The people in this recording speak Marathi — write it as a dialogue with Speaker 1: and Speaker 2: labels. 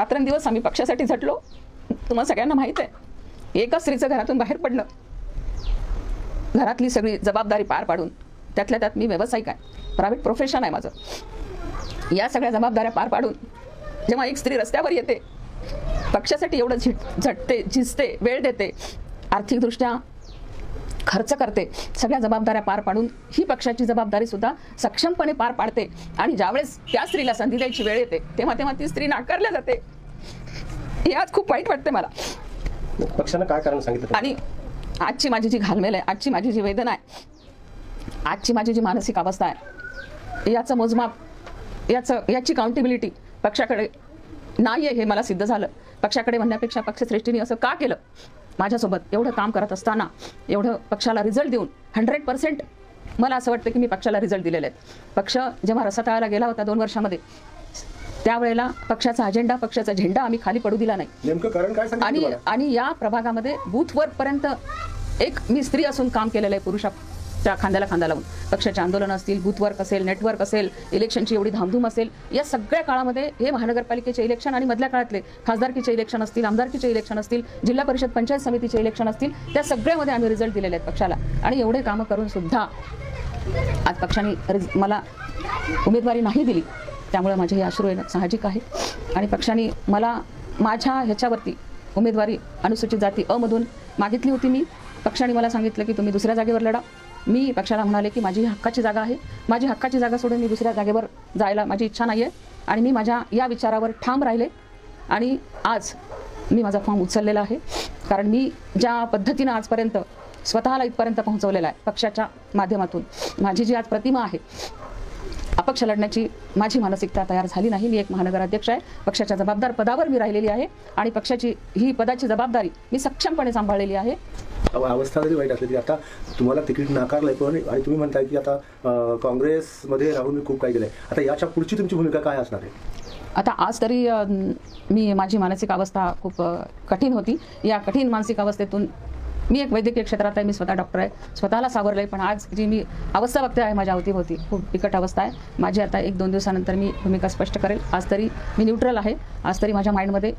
Speaker 1: रात्रंदिवस आम्ही पक्षासाठी झटलो. तुम्हाला सगळ्यांना माहीत आहे. एका स्त्रीचं घरातून बाहेर पडलं घरातली सगळी जबाबदारी पार पाडून त्यातल्या त्यात मी व्यावसायिक आहे. प्रायव्हेट प्रोफेशन आहे माझं. या सगळ्या जबाबदाऱ्या पार पाडून जेव्हा एक स्त्री रस्त्यावर येते पक्षासाठी एवढं झिट झटते झिजते वेळ देते आर्थिकदृष्ट्या खर्च करते. सगळ्या जबाबदाऱ्या पार पाडून ही पक्षाची जबाबदारी सुद्धा सक्षमपणे पार पाडते. आणि ज्यावेळेस त्या स्त्रीला संधी द्यायची वेळ येते तेव्हा तेव्हा ती स्त्री नाकारल्या जाते. हे आज खूप वाईट वाटते मला.
Speaker 2: पक्षानं काय कारण सांगितलं
Speaker 1: आणि आजची माझी जी घालमेल आहे आजची माझी जी वेदना आहे आजची माझी जी मानसिक अवस्था आहे याचं मोजमाप याचं याची काउंटेबिलिटी पक्षाकडे नाही आहे हे मला सिद्ध झालं. पक्षाकडे म्हणण्यापेक्षा पक्षश्रेष्ठीने असं का केलं? माझ्यासोबत एवढं काम करत असताना एवढं पक्षाला रिझल्ट देऊन हंड्रेड पर्सेंट मला असं वाटतं की मी पक्षाला रिझल्ट दिलेले आहेत पक्ष जेव्हा रसातळाला गेला होता दोन वर्षामध्ये त्यावेळेला पक्षाचा अजेंडा पक्षाचा झेंडा आम्ही खाली पडू दिला नाही. आणि? आणि या प्रभागामध्ये बूथवर पर्यंत एक मी स्त्री असून काम केलेलं आहे त्या खांद्याला खांदा लावून. पक्षाचे आंदोलन असतील बूथवर्क असेल नेटवर्क असेल इलेक्शनची एवढी धामधूम असेल या सगळ्या काळामध्ये हे महानगरपालिकेचे इलेक्शन आणि मधल्या काळातले खासदारकीचे इलेक्शन असतील आमदारकीचे इलेक्शन असतील जिल्हा परिषद पंचायत समितीचे इलेक्शन असतील त्या सगळ्यामध्ये आम्ही रिझल्ट दिलेले आहेत पक्षाला. आणि एवढे कामं करून सुद्धा आज पक्षाने रिज- मला उमेदवारी नाही दिली. त्यामुळे माझे हे अश्रू येणं साहजिक आहे. आणि पक्षाने मला माझ्या ह्याच्यावरती उमेदवारी अनुसूचित जाती अमधून मागितली होती मी. पक्षाने मला सांगितलं की तुम्ही दुसऱ्या जागेवर लढा. मी पक्षाला म्हणाले की माझी हक्काची जागा आहे. माझी हक्काची जागा सोडून मी दुसऱ्या जागेवर जायला माझी इच्छा नाही आहे आणि मी माझ्या या विचारावर ठाम राहिले. आणि आज मी माझा फॉर्म उचललेला आहे. कारण मी ज्या पद्धतीनं आजपर्यंत स्वतःला इथपर्यंत पोहोचवलेला आहे पक्षाच्या माध्यमातून माझी जी आज प्रतिमा आहे अपक्ष लढण्याची माझी मानसिकता तयार झाली नाही. मी एक महानगराध्यक्ष आहे. पक्षाच्या जबाबदार पदावर मी राहिलेली आहे. आणि पक्षाची ही पदाची जबाबदारी मी सक्षमपणे सांभाळलेली आहे.
Speaker 2: अवस्था जरी वाईट असली तरी आता तुम्हाला तिकीट नाकारलंय पण आणि तुम्ही म्हणताय की आता काँग्रेसमध्ये राहून मी खूप काही केलंय. आता याच्या पुढची तुमची भूमिका काय असणार आहे?
Speaker 1: आता आज तरी मी माझी मानसिक अवस्था खूप कठीण होती. या कठीण मानसिक अवस्थेतून मी एक वैद्यकीय क्षेत्रात आहे मी स्वतः डॉक्टर आहे. स्वतःला सावरलं आहे पण आज जी मी अवस्था बघते आहे माझ्या अवतीभोवती खूप बिकट अवस्था आहे. माझी आता एक दोन दिवसानंतर मी भूमिका स्पष्ट करेल. आज तरी मी न्यूट्रल आहे. आज तरी माझ्या माइंडमध्ये